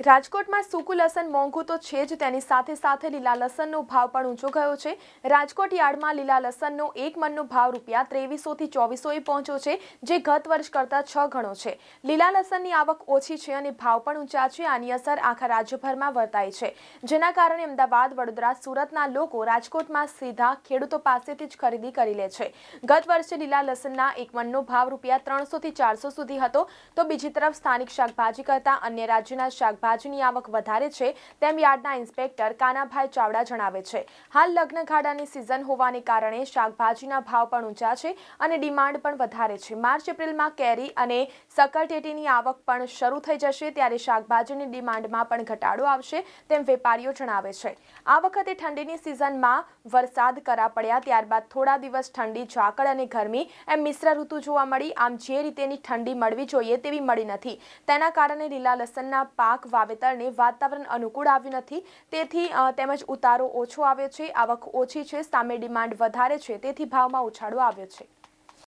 રાજકોટમાં સૂકું લસણ મોંઘું તો છે જ, તેની સાથે સાથે લીલા લસણનો ભાવ પણ ઊંચો ગયો છે. રાજકોટ યાર્ડમાં લીલા લસણનો એક મનનો ભાવ રૂપિયા ત્રેવીસોથી ચોવીસોએ પહોંચ્યો છે, જે ગત વર્ષ કરતાં છ ગણો છે. લીલા લસણની આવક ઓછી છે અને ભાવ પણ ઊંચા છે, આની અસર આખા રાજ્યભરમાં વર્તાય છે. જેના કારણે અમદાવાદ, વડોદરા, સુરતના લોકો રાજકોટમાં સીધા ખેડૂતો પાસેથી જ ખરીદી કરી લે છે. ગત વર્ષે લીલા લસણના એક મનનો ભાવ રૂપિયા ત્રણસોથી ચારસો સુધી હતો. તો બીજી તરફ સ્થાનિક શાકભાજી કરતાં અન્ય રાજ્યના શાકભાજીની આવક વધારે છે તેમ યાર્ડના ઇન્સ્પેક્ટર કાનાભાઈ ચાવડા જણાવે છે. હાલ લગ્ન ગાળાની સિઝન હોવાને કારણે શાકભાજીના ભાવ પણ ઊંચા છે અને ડિમાન્ડ પણ વધારે છે. માર્ચ, એપ્રિલમાં કેરી અને સકરટેટીની આવક પણ શરૂ થઈ જશે ત્યારે શાકભાજીની ડિમાન્ડમાં પણ ઘટાડો આવશે તેમ વેપારીઓ જણાવે છે. આ વખતે ઠંડીની સિઝનમાં વરસાદ કરા પડ્યા ત્યારબાદ થોડા દિવસ ઠંડી, ઝાકળ અને ગરમી એમ મિશ્ર ઋતુ જોવા મળી. આમ જે રીતેની ઠંડી મળવી જોઈએ તેવી મળી નથી. તેના કારણે લીલા લસણના પાક વાવેતરને વાતાવરણ અનુકૂળ આવ્યું નથી. તેથી તેમજ ઉતારો ઓછો આવ્યો છે, આવક ઓછી છે, સામે ડિમાન્ડ વધારે છે, તેથી ભાવમાં ઉછાળો આવ્યો છે.